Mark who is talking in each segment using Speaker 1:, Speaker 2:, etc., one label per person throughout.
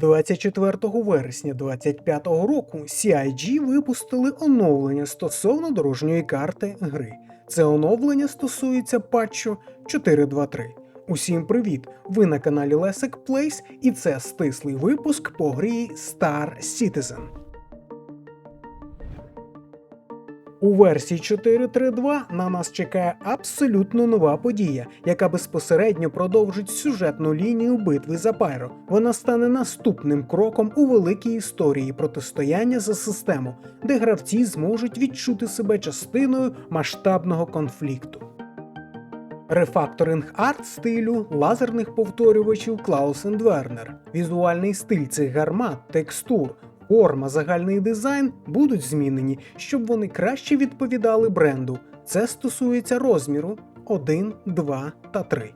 Speaker 1: 24 вересня 2025 року CIG випустили оновлення стосовно дорожньої карти гри. Це оновлення стосується патчу 4.2.3. Усім привіт! Ви на каналі Лесик Place і це стислий випуск по грі Star Citizen. У версії 4.3.2 на нас чекає абсолютно нова подія, яка безпосередньо продовжить сюжетну лінію битви за Пайро. Вона стане наступним кроком у великій історії протистояння за систему, де гравці зможуть відчути себе частиною масштабного конфлікту. Рефакторинг арт стилю лазерних повторювачів Клаусен Вернер, візуальний стиль цих гармат, текстур, форма, загальний дизайн будуть змінені, щоб вони краще відповідали бренду. Це стосується розміру 1, 2 та 3.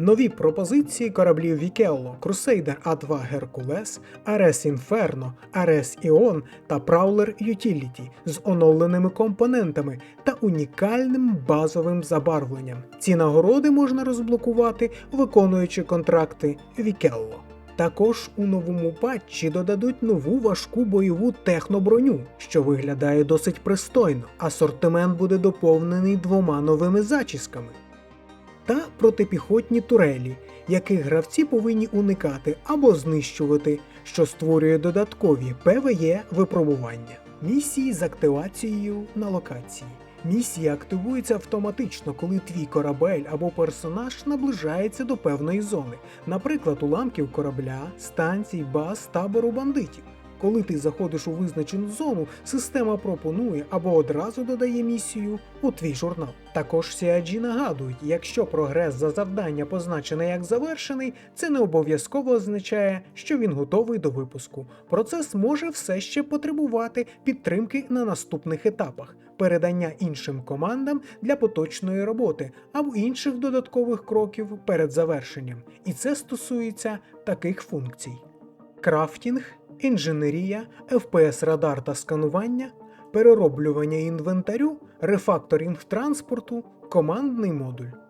Speaker 1: Нові пропозиції кораблів Вікелло, Crusader A2 Hercules, Ares Inferno, Ares Ion та Prowler Utility з оновленими компонентами та унікальним базовим забарвленням. Ці нагороди можна розблокувати, виконуючи контракти Вікелло. Також у новому патчі додадуть нову важку бойову техноброню, що виглядає досить пристойно. Асортимент буде доповнений двома новими зачісками та протипіхотні турелі, яких гравці повинні уникати або знищувати, що створює додаткові ПВЕ випробування. Місії з активацією на локації. Місія активується автоматично, коли твій корабель або персонаж наближається до певної зони, наприклад, уламків корабля, станцій, баз, табору бандитів. Коли ти заходиш у визначену зону, система пропонує або одразу додає місію у твій журнал. Також CIG нагадують, якщо прогрес за завдання позначений як завершений, це не обов'язково означає, що він готовий до випуску. Процес може все ще потребувати підтримки на наступних етапах, передання іншим командам для поточної роботи або інших додаткових кроків перед завершенням. І це стосується таких функцій: крафтінг інженерія, FPS радар та сканування, перероблювання інвентарю, рефакторинг транспорту, командний модуль.